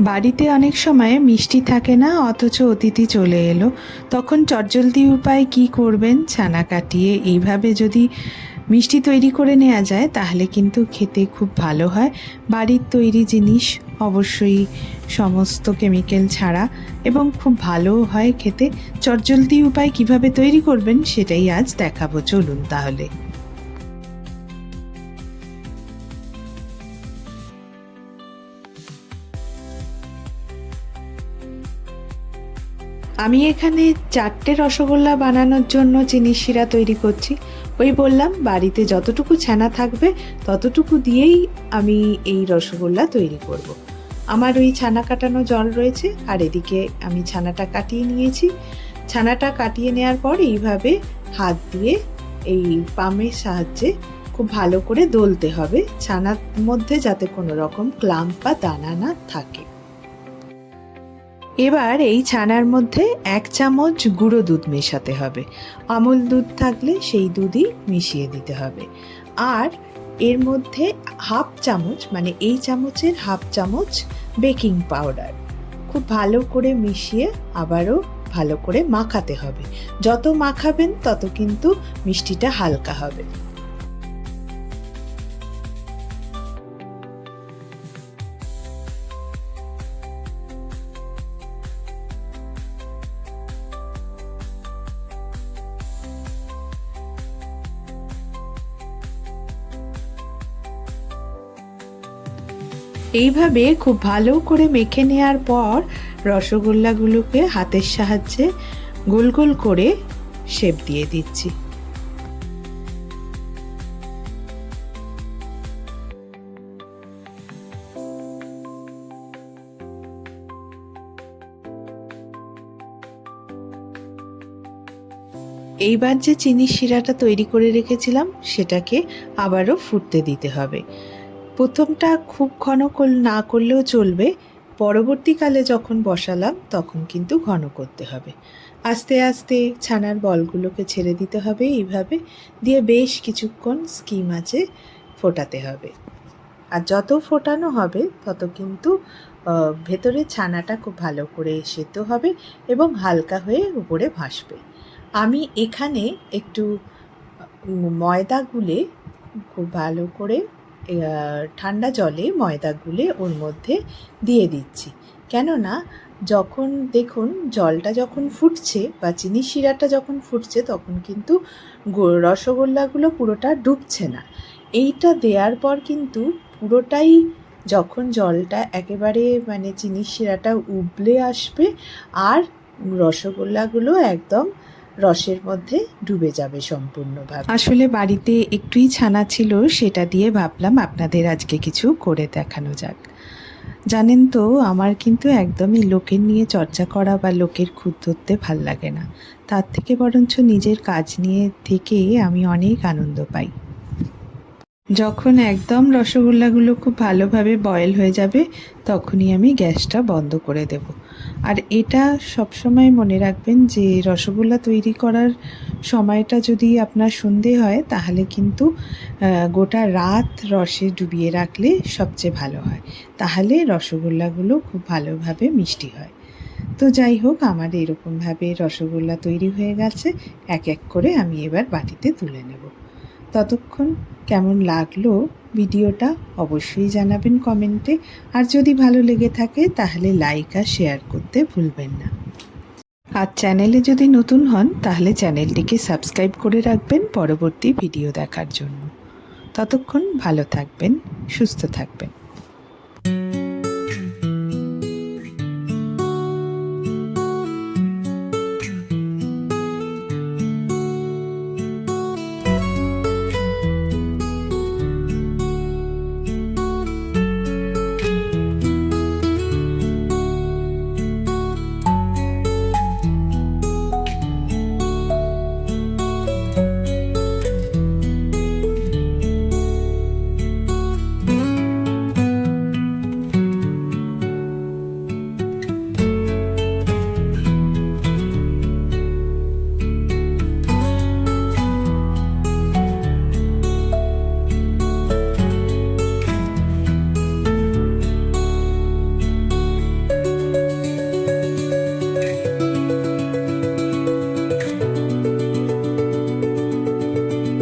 বাড়িতে অনেক সময় মিষ্টি থাকে না, অথচ অতিথি চলে এলো। তখন চটজলদি উপায় কি করবেন? ছানা কাটিয়ে এইভাবে যদি মিষ্টি তৈরি করে নেওয়া যায়, তাহলে কিন্তু খেতে খুব ভালো হয়। বাড়ির তৈরি জিনিস অবশ্যই সমস্ত কেমিক্যাল ছাড়া এবং খুব ভালোও হয় খেতে। চটজলদি উপায় কীভাবে তৈরি করবেন, সেটাই আজ দেখাবো। চলুন তাহলে। আমি এখানে চারটে রসগোল্লা বানানোর জন্য চিনির শিরা তৈরি করছি। ওই বললাম, বাড়িতে যতটুকু ছানা থাকবে, ততটুকু দিয়েই আমি এই রসগোল্লা তৈরি করব। আমার ওই ছানা কাটানো জল রয়েছে, আর এদিকে আমি ছানাটা কাটিয়ে নিয়েছি। ছানাটা কাটিয়ে নেওয়ার পর এইভাবে হাত দিয়ে এই পামের সাহায্যে খুব ভালো করে দলতে হবে। ছানার মধ্যে যাতে কোনো রকম ক্লাম্প বা দানা না থাকে। এবার এই ছানার মধ্যে এক চামচ গুঁড়ো দুধ মেশাতে হবে। আমুল দুধ থাকলে সেই দুধই মিশিয়ে দিতে হবে। আর এর মধ্যে হাফ চামচ মানে এই চামচের হাফ চামচ বেকিং পাউডার খুব ভালো করে মিশিয়ে আবারও ভালো করে মাখাতে হবে। যত মাখাবেন তত কিন্তু মিষ্টিটা হালকা হবে। এইভাবে খুব ভালো করে মেখে নেওয়ার পর রসগোল্লাগুলোকে হাতের সাহায্যে গোল গোল করে শেপ দিয়ে দিচ্ছি। এইবার যে চিনির শিরাটা তৈরি করে রেখেছিলাম, সেটাকে আবারও ফুটতে দিতে হবে। প্রথমটা খুব ঘন না করলেও চলবে। পরবর্তীকালে যখন বসালাম, তখন কিন্তু ঘন করতে হবে। আস্তে আস্তে ছানার বলগুলোকে ছেড়ে দিতে হবে এইভাবে। দিয়ে বেশ কিছুক্ষণ স্কিম আছে ফোটাতে হবে। আর যত ফোটানো হবে, তত কিন্তু ভেতরে ছানাটা খুব ভালো করে সেদ্ধ হবে এবং হালকা হয়ে উপরে ভাসবে। আমি এখানে একটু ময়দা গুলে খুব ভালো করে ঠান্ডা জলে ময়দা গুলে ওর মধ্যে দিয়ে দিচ্ছি। কেননা, যখন দেখুন, জলটা যখন ফুটছে বা চিনি শিরাটা যখন ফুটছে, তখন কিন্তু রসগোল্লাগুলো পুরোটা ডুবছে না। এইটা দেওয়ার পর কিন্তু পুরোটাই যখন জলটা একেবারে মানে চিনি শিরাটা উবলে আসবে, আর রসগোল্লাগুলো একদম রসের মধ্যে ডুবে যাবে সম্পূর্ণভাবে। আসলে বাড়িতে একটুই ছানা ছিল, সেটা দিয়ে ভাবলাম আপনাদের আজকে কিছু করে দেখানো যাক। জানেন তো, আমার কিন্তু একদমই লোকের নিয়ে চর্চা করা বা লোকের খুদ ধরতে ভালো লাগে না। তার থেকে বরঞ্চ নিজের কাজ নিয়ে থেকে আমি অনেক আনন্দ পাই। যখন একদম রসগোল্লাগুলো খুব ভালোভাবে বয়েল হয়ে যাবে, তখনই আমি গ্যাসটা বন্ধ করে দেব। আর এটা সবসময় মনে রাখবেন যে রসগোল্লা তৈরি করার সময়টা যদি আপনার সন্ধে হয়, তাহলে কিন্তু গোটা রাত রসে ডুবিয়ে রাখলে সবচেয়ে ভালো হয়। তাহলে রসগোল্লাগুলো খুব ভালোভাবে মিষ্টি হয়। তো যাই হোক, আমার এরকমভাবে রসগোল্লা তৈরি হয়ে গেছে। এক এক করে আমি এবার বাটিতে তুলে নেব। ততক্ষণ কেমন লাগল ভিডিওটা অবশ্যই জানাবেন কমেন্টে। আর যদি ভালো লেগে থাকে তাহলে লাইক আর শেয়ার করতে ভুলবেন না। আর চ্যানেলে যদি নতুন হন তাহলে চ্যানেলটিকে সাবস্ক্রাইব করে রাখবেন পরবর্তী ভিডিও দেখার জন্য। ততক্ষণ ভালো থাকবেন, সুস্থ থাকবেন।